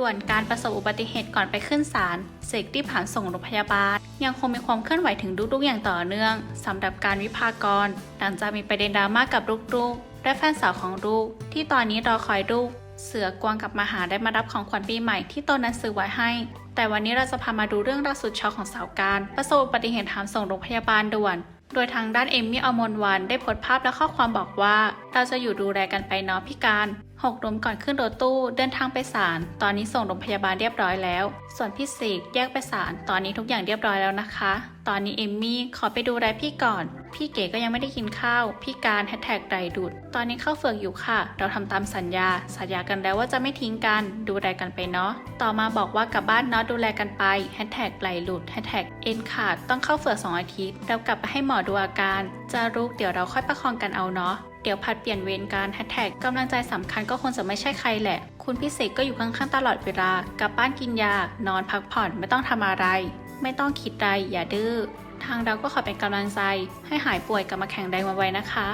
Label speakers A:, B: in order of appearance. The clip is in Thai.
A: ด่วนการประสบอุบัติเหตุก่อนไปขึ้นศาลเสกรีบหามส่งโรงพยาบาล ยังคงมีความเคลื่อนไหวถึงลูกๆอย่างต่อเนื่องสำหรับการวิพากรหลังจากมีประเด็นดราม่ากับลูกๆ และแฟนสาวของลูก ที่ตอนนี้รอคอยลูกเสือกวางกับมาหาได้มารับของขวัญปีใหม่ที่ตนนั้นซื้อไว้ให้ แต่วันนี้เราจะพามาดูเรื่องราสุดช็อกของสาวการ ประสบอุบัติเหตุหามส่งโรงพยาบาลด่วน โดยทางด้านเอมมี่อมรวันได้โพสต์ภาพและข้อความบอกว่า เราจะอยู่ดูแลกันไปเนาะพี่การ หกล้มก่อนขึ้นรถตู้เดินทางไปศาลตอนนี้ส่งโรงพยาบาลเรียบร้อยแล้ว ส่วนพี่เสกแยกไปศาลตอนนี้ทุกอย่างเรียบร้อยแล้วนะคะ ตอนนี้เอมมี่ขอไปดูแลพี่ก่อน พี่เก๋ก็ยังไม่ได้กินข้าวพี่การแฮชแท็กไดดุด ตอนนี้เข้าเฟือกอยู่ค่ะ เราทำตามสัญญา สัญญากันแล้วว่าจะไม่ทิ้งกันดูแลกันไปเนาะต่อมาบอกว่ากลับบ้านเนาะดูแลกันไปแฮชแท็กไหลหลุดแฮชแท็กเอ็นขาดต้องเข้าเฟือกสองอาทิตย์แล้วกลับไปให้หมอดูอาการ จะรุกเดี๋ยวเราค่อยประคองกันเอาเนาะ เดี๋ยวพัดเปลี่ยนเวรการแฮชแท็กกำลังใจสำคัญก็คงจะไม่ใช่ใครแหละ คุณพิเศษก็อยู่ข้างๆตลอดเวลากลับบ้านกินยา นอนพักผ่อนไม่ต้องทำอะไร ไม่ต้องคิดใดอย่าดื้อทางเราก็ขอเป็นกำลังใจ ให้หายป่วยกลับมาแข็งแรงไวๆนะคะ